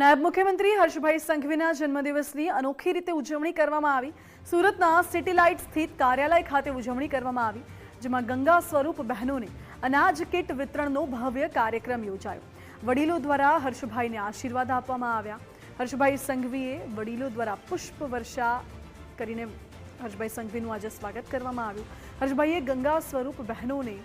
નાયબ મુખ્યમંત્રી હર્ષભાઈ સંઘવીના જન્મદિવસની અનોખી રીતે ઉજવણી કરવામાં આવી. સુરતના સિટીલાઇટ સ્થિત કાર્યાલય ખાતે ઉજવણી કરવામાં આવી, જેમાં ગંગા સ્વરૂપ બહેનોને અનાજ કીટ વિતરણનો ભવ્ય કાર્યક્રમ યોજાયો. વડીલો દ્વારા હર્ષભાઈને આશીર્વાદ આપવામાં આવ્યા. હર્ષભાઈ સંઘવીએ વડીલો દ્વારા પુષ્પ વર્ષા કરીને હર્ષભાઈ સંઘવીનું આજે સ્વાગત કરવામાં આવ્યું. હર્ષભાઈએ ગંગા સ્વરૂપ બહેનોને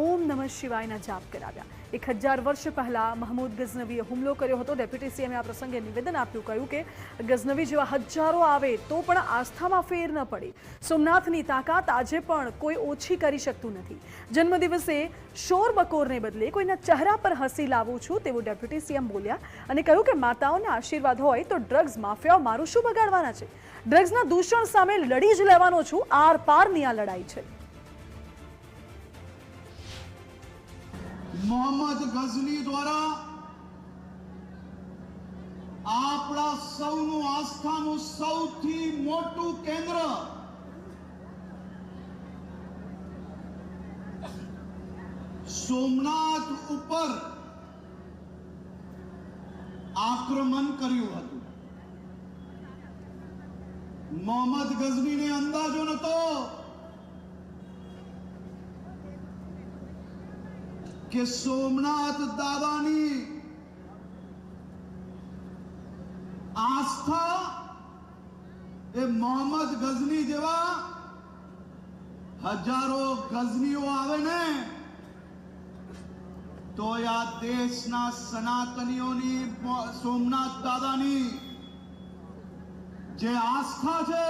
ઓમ નમઃ શિવાયના જાપ કરાવ્યા. એક હજાર વર્ષ પહેલા મહમૂદ ગઝનવીએ હુમલો કર્યો હતો. ડેપ્યુટી સીએમએ આ પ્રસંગે નિવેદન આપ્યું કહ્યું કે, ગઝનવી જેવા હજારો આવે તો પણ આસ્થામાં ફેર ન પડે. સોમનાથની તાકાત આજે પણ કોઈ ઓછી કરી શકતું નથી. જન્મદિવસે શોર બકોરને બદલે કોઈના ચહેરા પર હસી લાવું છું તેવું ડેપ્યુટી સીએમ બોલ્યા અને કહ્યું કે, માતાઓના આશીર્વાદ હોય તો ડ્રગ્સ માફિયાઓ મારું શું બગાડવાના છે? ડ્રગ્સના દૂષણ સામે લડી જ લેવાનો છું. આર પારની આ લડાઈ છે. મોહમ્મદ ગઝની દ્વારા આપણા સૌનું આસ્થાનું સૌથી મોટું કેન્દ્ર સોમનાથ ઉપર આક્રમણ કર્યું હતું. મોહમ્મદ ગઝનીને અંદાજો નતો કે સોમનાથ દાદાની આસ્થા એ મોહમ્મદ ગઝની જેવા હજારો ગઝનીઓ આવે ને, તો આ દેશના સનાતનીઓની સોમનાથ દાદાની જે આસ્થા છે,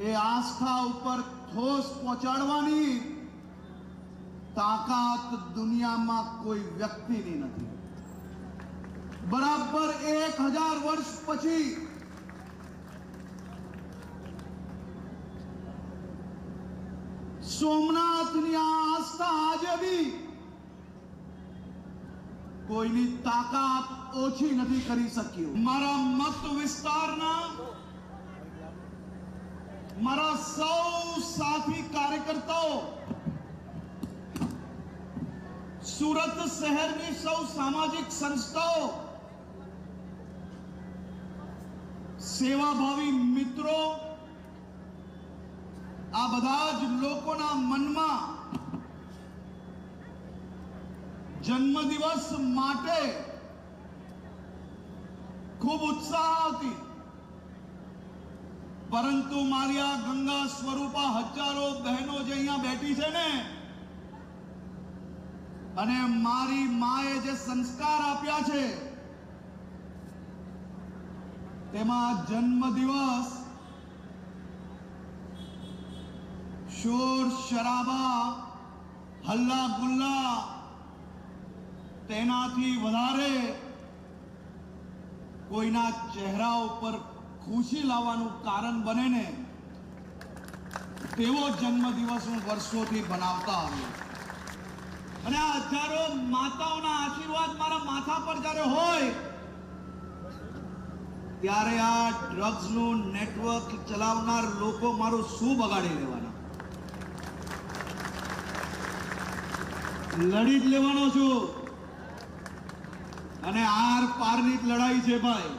એ આસ્થા ઉપર ઠોસ પહોંચાડવાની તાકાત દુનિયામાં કોઈ વ્યક્તિની નથી. બરાબર એક હજાર વર્ષ પછી સોમનાથની આ આસ્થા આજે બી કોઈની તાકાત ઓછી નથી કરી શક્યું. મારા મત વિસ્તારના મારા સૌ સાથી કાર્યકર્તાઓ સુરત શહેરની સૌ સામાજિક સંસ્થાઓ, સેવાભાવી મિત્રો, આ બધા જ લોકોના મનમાં જન્મદિવસ માટે ખૂબ ઉત્સાહ હતી. પરંતુ મારી આ ગંગા સ્વરૂપા હજારો બહેનો જે અહીંયા બેઠી છે ને અને મારી માએ જે સંસ્કાર આપ્યા છે, તેમાં જન્મ દિવસ શોર શરાબા, હલ્લા ગુલ્લા, તેનાથી વધારે કોઈના ચહેરા ઉપર ખુશી લાવવાનું કારણ બને ને તેવો જન્મ દિવસ હું વર્ષોથી બનાવતા આવ્યો અને આ હજારો માતાઓના આશીર્વાદ મારા માથા પર જ્યારે હોય, ત્યારે આ ડ્રગ્સનું નેટવર્ક ચલાવનાર લોકો મારું શું બગાડી લેવાના? લડી જ લેવાનો છું. અને આર પારની જ લડાઈ છે ભાઈ.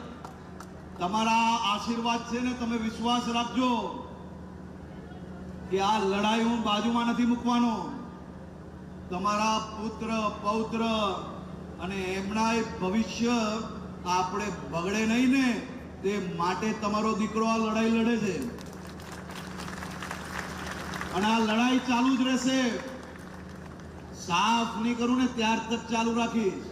તમારા આશીર્વાદ છે ને તમે વિશ્વાસ રાખજો કે આ લડાઈ હું બાજુમાં નથી મૂકવાનો. તમારા પુત્ર, પૌત્ર અને એમના ભવિષ્ય આપણે બગડે નહીં ને, તે માટે તમારો દીકરો આ લડાઈ લડે છે. અને આ લડાઈ ચાલુ જ રહેશે. સાફ નહીં કરું ને, ત્યાર તક ચાલુ રાખીશ.